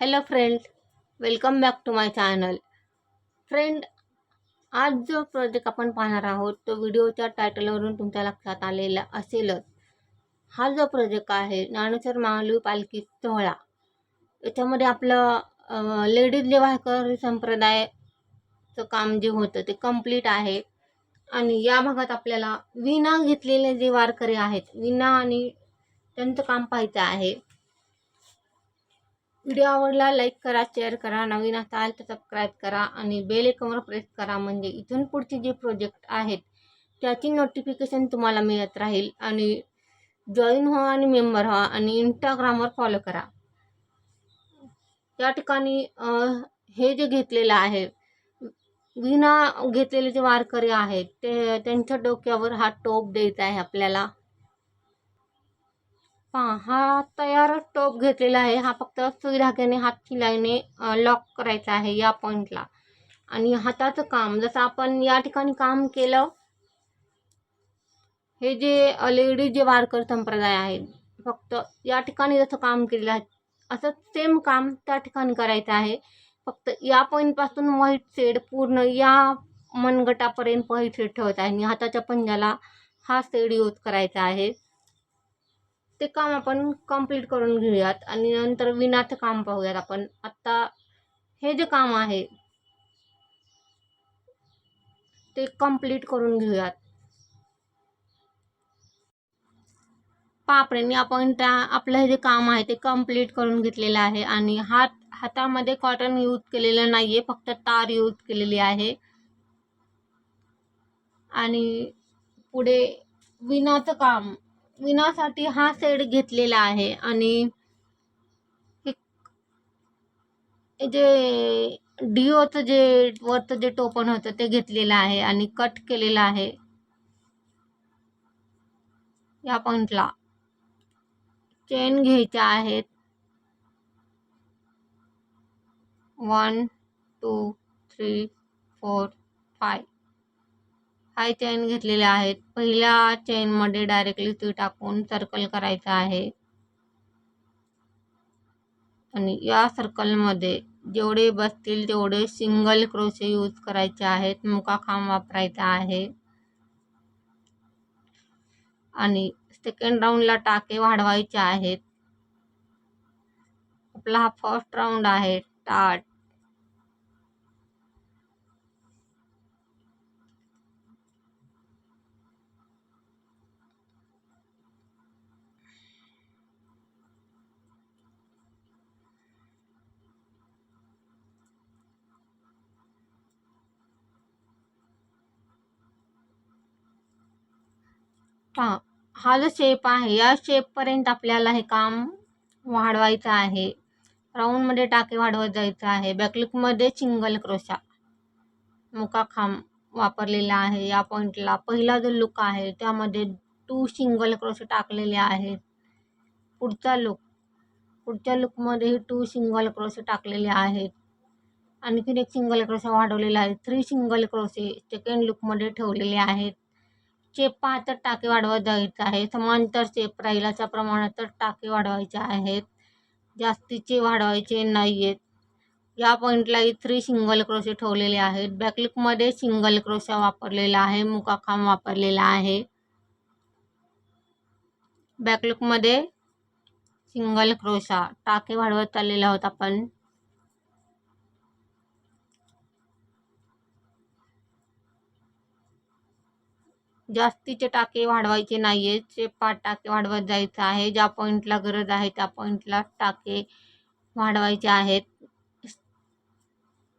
Hello friend welcome back to my channel. Friend आज जो project आपण पाहणार आहोत तो व्हिडिओच्या टायटलवरून तुमच्या लक्षात आलेला असेलच. हा जो प्रोजेक्ट आहे ज्ञानेश्वर महालू पालखी सोहळा. याच्यामध्ये आपलं लेडीज जे वारकरी संप्रदायचं काम जे होतं ते कंप्लीट आहे. आणि या भागात आपल्याला विना घेतलेले जे वारकरी आहेत विना आणि त्यांचं काम पाहायचं आहे. व्हिडिओ आवडला लाईक करा शेअर करा नवीन असाल तर सबस्क्राईब करा आणि बेल आयकॉनवर प्रेस करा. म्हणजे इथून पुढचे जे प्रोजेक्ट आहेत त्याची नोटिफिकेशन तुम्हाला मिळत राहील. आणि जॉईन व्हा आणि मेंबर व्हा आणि इंस्टाग्रामवर फॉलो करा. या ठिकाणी हे जे घेतलेलं आहे विना घेतलेले जे वारकरी आहेत ते त्यांच्या डोक्यावर हा टोप द्यायचा आहे आपल्याला. पहा हा तयार टोप घेतलेला आहे. हा फक्त सुई धाग्याने हात शिलाईने लॉक करायचा आहे या पॉईंटला आणि हाताचं काम जसं आपण या ठिकाणी काम केलं हे जे लेडीज जे वारकर संप्रदाय आहेत फक्त या ठिकाणी जसं काम केलेलं आहे असं सेम काम त्या ठिकाणी करायचं आहे. फक्त या पॉईंटपासून व्हाईट शेड पूर्ण या मनगटापर्यंत व्हाईट शेड ठेवायचा आहे आणि हाताच्या पंजाला हा शेड यूज करायचा आहे. ते काम आपण कंप्लीट करून घेऊयात. आणि नंतर विनाचं काम पाहूयात आपण. आत्ता हे जे काम आहे ते कंप्लीट करून घेऊयात. पापड्यांनी आपण त्या आपलं हे जे काम आहे ते कंप्लीट करून घेतलेलं आहे. आणि हात हातामध्ये कॉटन यूज केलेलं नाही आहे फक्त तार यूज केलेली आहे. आणि पुढे विनाचं काम विनासाठी हा सेट घेतलेला आहे आणि जे डिओचं जे वरचं जे टोपण होतं ते घेतलेलं आहे आणि कट केलेलं आहे. या पॉइंटला. चेन घ्यायच्या आहेत. One two three four five. हाय चेन घेतलेल्या आहेत. पहिल्या चेनमध्ये डायरेक्टली ती टाकून सर्कल करायचा आहे. आणि या सर्कलमध्ये जेवढे बसतील तेवढे सिंगल क्रोशे यूज करायचे आहेत. मुकाखांब वापरायचा आहे. आणि सेकंड राऊंडला टाके वाढवायचे आहेत. आपला हा फर्स्ट राऊंड आहे. टाट. पहा हा जो शेप आहे या शेपपर्यंत आपल्याला हे काम वाढवायचं आहे. राऊंडमध्ये टाके वाढवत जायचं आहे. बॅकलुकमध्ये सिंगल क्रोशा मुका खांब वापरलेला आहे. या पॉईंटला पहिला जो लुक आहे त्यामध्ये टू सिंगल क्रोशे टाकलेले आहेत. पुढचा लुक पुढच्या लुकमध्येही टू सिंगल क्रोशे टाकलेले आहेत. आणखीन एक सिंगल क्रोशा वाढवलेला आहे. थ्री सिंगल क्रोशे सेकंड लुकमध्ये ठेवलेले आहेत. चेप पाहतर टाके वाढवत जायचं आहे समांतर चेप राहिल्याच्या प्रमाणात टाके वाढवायचे आहेत. जास्तीचे वाढवायचे नाही आहेत या पॉईंटलाही थ्री सिंगल क्रोशे ठेवलेले आहेत. बॅकलुकमध्ये सिंगल क्रोशा वापरलेला आहे. मुकाखांब वापरलेला आहे. बॅकलुकमध्ये सिंगल क्रोशा टाके वाढवत चाललेला आहोत आपण. जास्तीचे टाके वाढवायचे नाही आहेत शेप पाच टाके वाढवत जायचं आहे. ज्या पॉईंटला गरज आहे त्या पॉईंटला टाके वाढवायचे आहेत.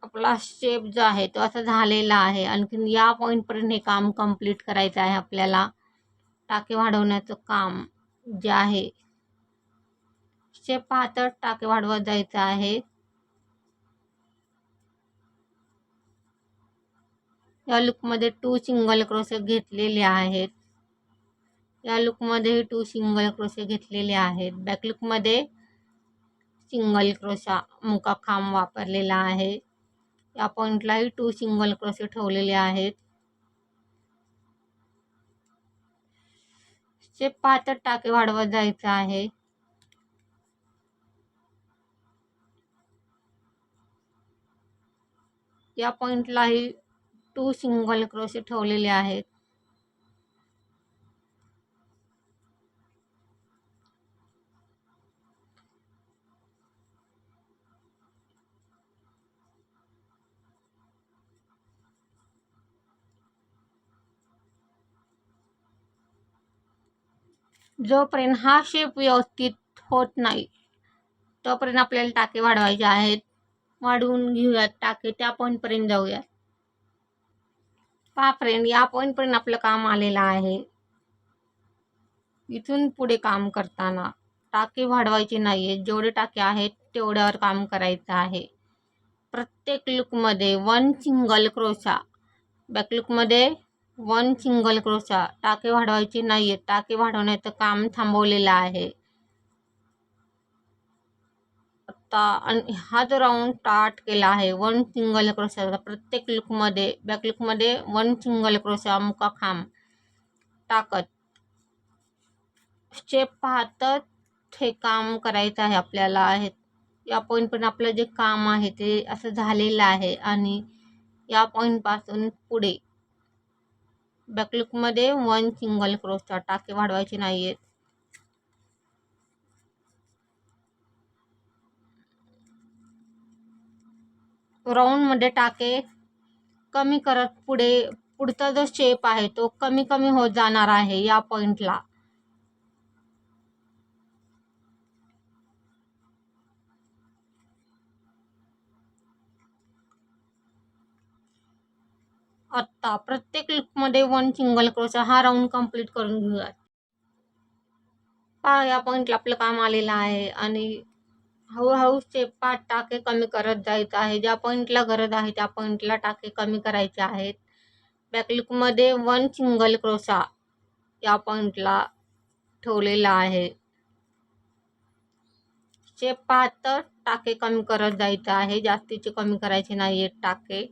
आपला शेप जो आहे तो असा झालेला आहे. आणखीन या पॉईंटपर्यंत हे काम कंप्लीट करायचं आहे आपल्याला. टाके वाढवण्याचं काम जे आहे शेप पाहतच टाके वाढवत जायचं आहे. या लुकमध्ये टू सिंगल क्रोशे घेतलेले आहेत. या लुकमध्येही टू सिंगल क्रोशे घेतलेले आहेत. बॅक लुकमध्ये सिंगल क्रोशा मुका खांब वापरलेला आहे. या पॉईंटलाही टू सिंगल क्रोशे ठेवलेले आहेत. शेप पाहतच टाके वाढवत जायचं आहे. या पॉईंटलाही टू सिंगल क्रोशे ठेवलेले आहेत. जोपर्यंत हा शेप व्यवस्थित होत नाही तोपर्यंत आपल्याला टाके वाढवायचे आहेत. वाढवून घेऊयात टाके त्या पॉईंटपर्यंत जाऊयात. पहा फ्रेंड या पॉईंटपर्यंत आपलं काम आलेलं आहे. इथून पुढे काम करताना टाके वाढवायचे नाही आहेत जेवढे टाके आहेत तेवढ्यावर काम करायचं आहे. प्रत्येक लुकमध्ये वन सिंगल क्रोशा बॅकलुकमध्ये वन सिंगल क्रोशा टाके वाढवायचे नाही आहेत टाके वाढवण्याचं काम थांबवलेलं आहे. आता आणि हा जो राऊंड स्टार्ट केला आहे वन सिंगल क्रोशाचा प्रत्येक लुकमध्ये बॅक लुकमध्ये वन सिंगल क्रोशा मुका खांब टाकत स्टेप पाहतच हे काम करायचं आहे आपल्याला आहे. या पॉईंटपर्यंत आपलं जे काम आहे ते असं झालेलं आहे आणि या पॉईंटपासून पुढे. बॅकलुकमध्ये वन सिंगल क्रोशा टाके वाढवायचे नाही आहेत राऊंडमध्ये टाके. कमी करत पुढे पुढचा जो शेप आहे तो कमी कमी होत जाणार आहे या पॉईंटला आत्ता प्रत्येक लुकमध्ये वन सिंगल क्रोचा हा राऊंड कंप्लीट करून घेऊयात. पहा या पॉईंटला आपलं काम आलेलं आहे आणि हळूहळू स्टेप पाच टाके कमी करत जायचं आहे. ज्या पॉईंटला गरज आहे त्या पॉईंटला टाके कमी करायचे आहेत. बॅकलुकमध्ये वन सिंगल क्रोशा या पॉईंटला ठेवलेला आहे. शेप पाहतर टाके कमी करत जायचं आहे. जास्तीचे कमी करायचे नाही आहेत टाके.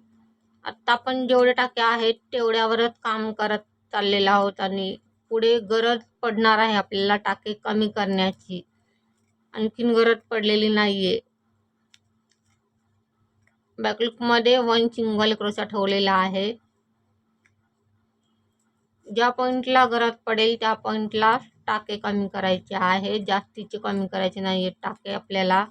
आत्ता आपण जेवढे टाके आहेत तेवढ्यावरच काम करत चाललेला आहोत आणि पुढे गरज पडणार आहे आपल्याला टाके कमी करण्याची. आणखीन गरज पडलेली नाही आहे बॅकलुकमध्ये वन चिंगल क्रोशा ठेवलेला आहे. ज्या पॉईंटला गरज पडेल त्या पॉईंटला टाके कमी करायचे आहे. जास्तीचे कमी करायचे नाही आहेत टाके आपल्याला.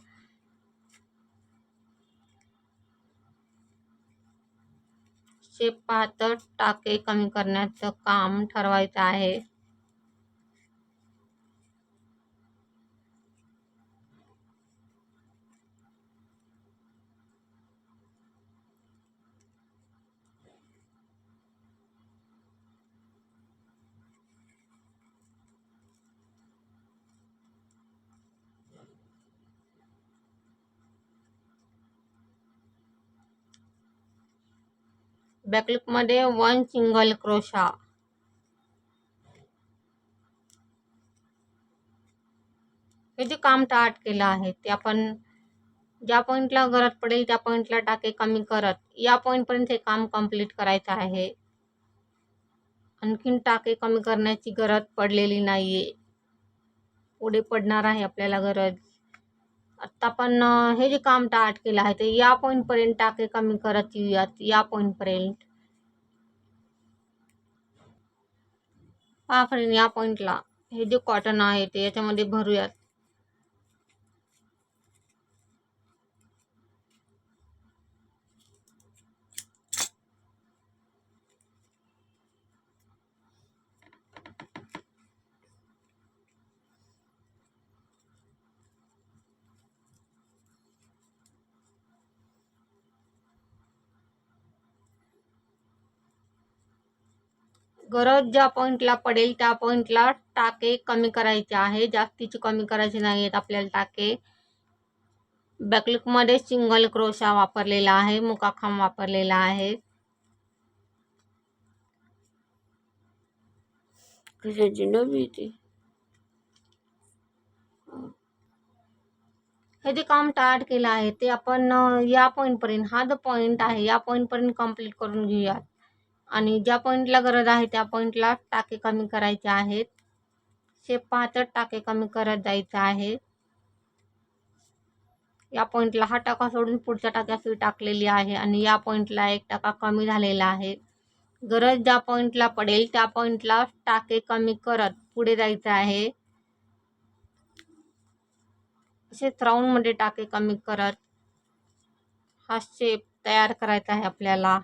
शेप पाहत टाके कमी करण्याचं काम ठरवायचं आहे. बॅकलुकमध्ये वन सिंगल क्रोशा. हे जे काम स्टार्ट केलं आहे ते आपण ज्या पॉईंटला गरज पडेल त्या पॉईंटला टाके कमी करत. या पॉईंटपर्यंत हे काम कंप्लीट करायचं आहे. आणखीन टाके कमी करण्याची गरज पडलेली नाही आहे पुढे पडणार आहे आपल्याला गरज. आत्ता पण हे जे काम स्टार्ट केलं आहे ते या पॉईंटपर्यंत टाके कमी करत येऊयात या पॉईंटपर्यंत हा फ्रेंड या पॉईंटला हे जे कॉटन आहे ते याच्यामध्ये भरूयात. गरज ज्या पॉईंटला पडेल त्या पॉईंटला टाके कमी करायचे आहे. जास्तीचे कमी करायचे नाही आहेत आपल्याला टाके. बॅकलुकमध्ये सिंगल क्रोशा वापरलेला आहे मुकाखांब वापरलेला आहे. हे जे काम स्टार्ट केलं आहे ते आपण या पॉईंटपर्यंत हा जो पॉईंट आहे या पॉईंटपर्यंत कंप्लीट करून घेऊयात. आणि ज्या पॉईंटला गरज आहे त्या पॉईंटला टाके कमी करायचे आहेत. शेप पाहतच टाके कमी करत जायचं आहे. या पॉईंटला हा टाका सोडून पुढच्या टाक्या सुई टाकलेली आहे आणि या पॉईंटला एक टाका कमी झालेला आहे. गरज ज्या पॉईंटला पडेल त्या पॉईंटला टाके कमी करत पुढे जायचं आहे. असेच राऊंडमध्ये टाके कमी करत हा शेप तयार करायचा आहे आपल्याला.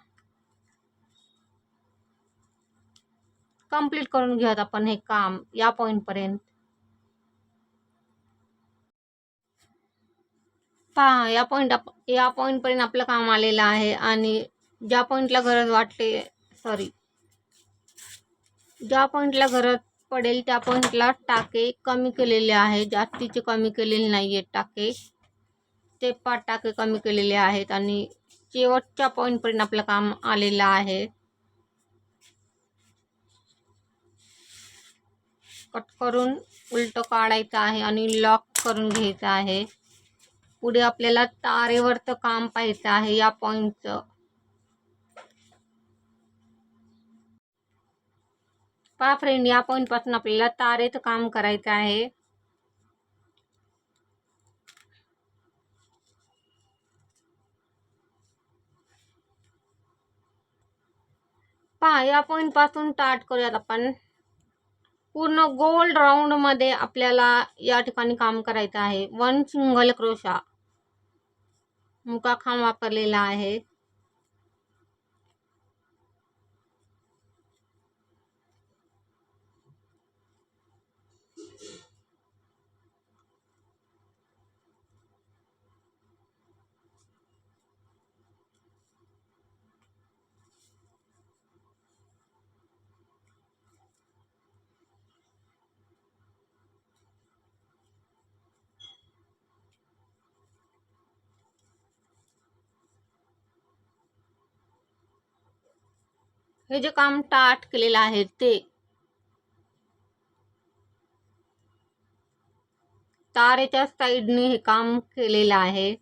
कंप्लीट करून घेऊयात आपण हे काम या पॉईंटपर्यंत पहा या पॉईंट या पॉईंटपर्यंत आपलं काम आलेलं आहे आणि ज्या पॉईंटला गरज वाटते सॉरी ज्या पॉईंटला गरज पडेल त्या पॉईंटला टाके कमी केलेले आहे जास्तीचे कमी केलेले नाही आहेत टाके. ते पाच टाके कमी केलेले आहेत आणि शेवटच्या पॉईंटपर्यंत आपलं काम आलेलं आहे. कट करून उलटं काढायचं आहे आणि लॉक करून घ्यायचं आहे. पुढे आपल्याला तारेवरचं काम पाहायचं आहे या पॉईंटचं पहा फ्रेंड या पॉईंटपासून आपल्याला तारेचं काम करायचं आहे. पहा या पॉईंटपासून स्टार्ट करूयात आपण. पूर्ण गोल राऊंडमध्ये आपल्याला या ठिकाणी काम करायचं आहे. One single crochet. मुका खांब वापरलेला आहे. हे जे काम टाट केलेलं आहे ते. तारेच्या साईडने हे काम केलेलं आहे.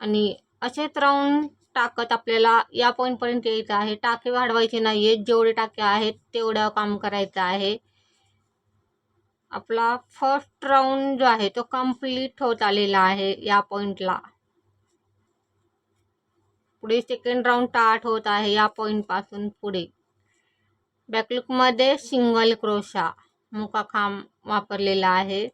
आणि असेच राऊंड टाकत आपल्याला या पॉईंटपर्यंत यायचं आहे. टाके वाढवायचे नाही आहेत जेवढे टाके आहेत तेवढं काम करायचं आहे. आपला फर्स्ट राऊंड जो आहे तो कंप्लीट होत आलेला आहे या पॉईंटला पुढे सेकंड राऊंड स्टार्ट होत आहे या पॉईंटपासून पुढे. बॅकलुकमध्ये सिंगल क्रोशा मुका खांब वापरलेला आहे.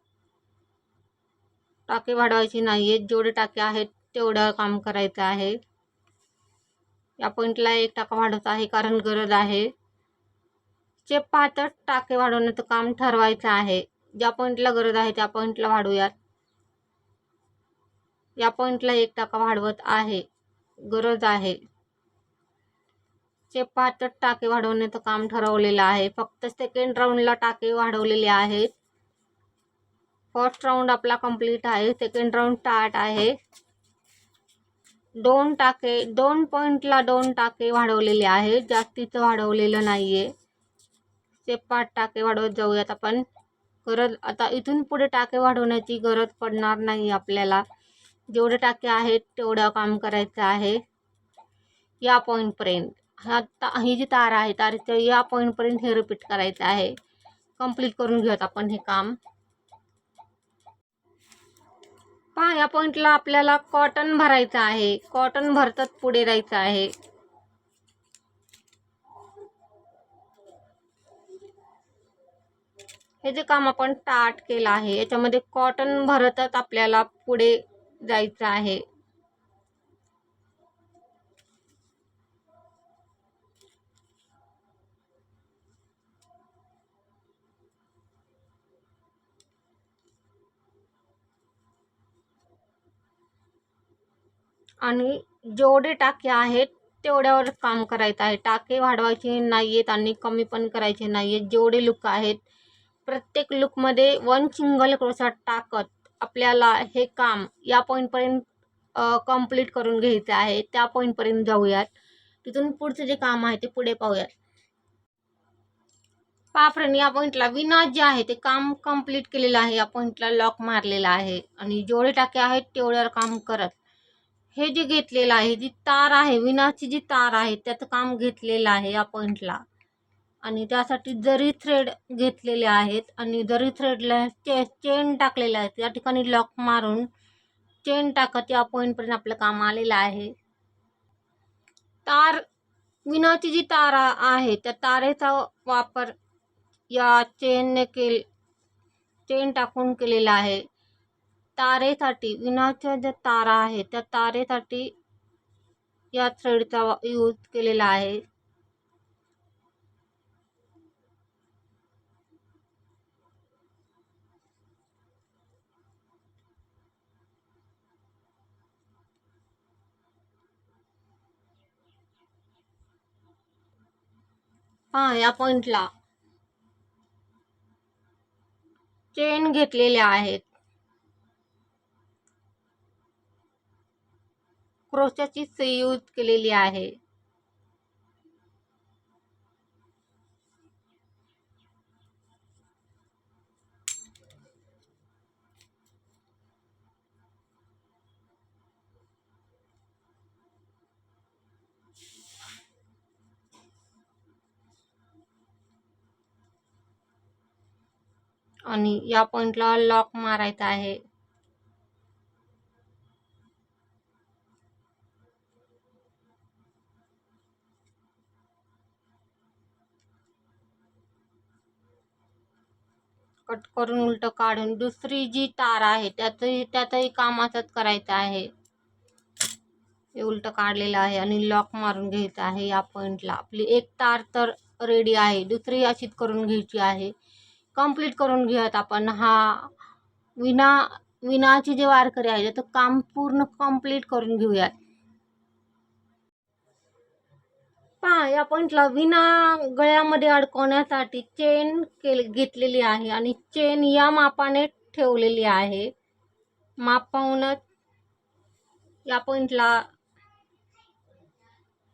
टाके वाढवायची नाही आहेत जेवढे टाके आहेत तेवढं काम करायचं आहे. या पॉईंटला एक टाका वाढवत आहे कारण गरज आहे. चे पाहतच टाके वाढवण्याचं काम ठरवायचं आहे ज्या पॉईंटला गरज आहे त्या पॉईंटला वाढवूयात या पॉईंटला एक टाका वाढवत आहे. गरज आहे. चेप टाके वाढवण्याचं काम ठरवलेलं आहे. फक्त सेकंड राऊंडला टाके वाढवलेले आहेत. फर्स्ट राऊंड आपला कंप्लीट आहे. सेकंड राऊंड स्टार्ट आहे. दोन टाके दोन पॉईंटला दोन टाके वाढवलेले आहेत जास्तीचं वाढवलेलं नाही आहे ते पाच टाके वाढवत जाऊयात आपण. गरज आता इथून पुढे टाके वाढवण्याची गरज पडणार नाही आपल्याला. जेवढे टाके आहेत तेवढं काम करायचं आहे. या पॉईंटपर्यंत हा ता ही जी तार आहे तारीचं या पॉईंटपर्यंत हे रिपीट करायचं आहे. कंप्लीट करून घेऊयात आपण हे काम. पहा या पॉईंटला आपल्याला कॉटन भरायचं आहे. कॉटन भरतात पुढे जायचं आहे. हे जे काम आपण स्टार्ट केलं आहे याच्यामध्ये कॉटन भरतच आपल्याला पुढे जायचं आहे. आणि जेवढे टाके आहेत तेवढ्यावर काम करायचं आहे. टाके वाढवायचे नाही आहेत आणि कमी पण करायचे नाही आहेत जेवढे लुक आहेत प्रत्येक लुकमध्ये वन सिंगल क्रोसा टाकत आपल्याला हे काम या पॉईंटपर्यंत कंप्लीट करून घ्यायचं आहे. त्या पॉईंटपर्यंत जाऊयात. तिथून पुढचं जे काम आहे ते पुढे पाहूयात. पाफ्रन या पॉईंटला विना जे आहे ते काम कंप्लीट केलेलं आहे. या पॉईंटला लॉक मारलेला आहे. आणि जेवढे टाके आहेत तेवढ्यावर काम करत. हे जे घेतलेलं आहे जी तार आहे विनाची जी तार आहे त्याचं काम घेतलेलं आहे या पॉईंटला आणि त्यासाठी जरी थ्रेड घेतलेले आहेत आणि जरी थ्रेडला चे चेन टाकलेले आहेत या ठिकाणी लॉक मारून चेन टाकत या पॉईंटपर्यंत आपलं काम आलेलं आहे. तार विनाची जी तार आहे त्या तारेचा वापर या चेनने केल चेन टाकून केलेला आहे. तारेसाठी विनाच्या ज्या तारा आहेत त्या तारेसाठी या थ्रेडचा यूज केलेला आहे. हां या पॉईंटला चेन घेतलेल्या आहेत. क्रोशाची सुई यूज केलेली आहे. आणि या पॉईंटला लॉक मारायचा आहे. कट करून उलट काढून दुसरी जी तार आहे त्यातही त्याचंही काम असंच करायचं आहे. हे उलट काढलेलं आहे आणि लॉक मारून घ्यायचं आहे या पॉईंटला आपली एक तार तर रेडी आहे. दुसरी अशीच करून घ्यायची आहे. कंप्लीट करून घेऊयात आपण. हा विना विनाचे जे वारकरी आहे तर काम पूर्ण कंप्लीट करून घेऊयात. पहा या पॉईंटला विना गळ्यामध्ये अडकवण्यासाठी चेन केली घेतलेली आहे आणि चेन या मापाने ठेवलेली आहे. माप पाहूनच या पॉईंटला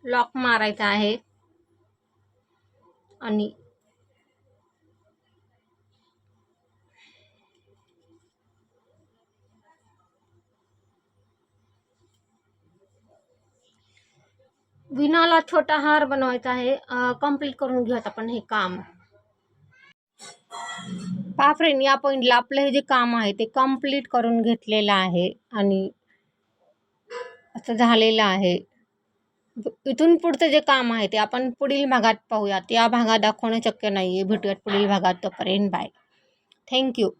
लॉक मारायचा आहे. आणि विनाला छोटा हार बनवायचा आहे कंप्लीट करून घेऊयात आपण हे काम. पहा फ्रेंड या पॉईंटला आपलं हे जे काम आहे ते कंप्लीट करून घेतलेलं आहे आणि असं झालेलं आहे. इथून पुढचं जे काम आहे ते आपण पुढील भागात पाहूयात. या भागात दाखवणं शक्य नाही आहे भेटूयात पुढील भागात. तोपर्यंत बाय. थँक्यू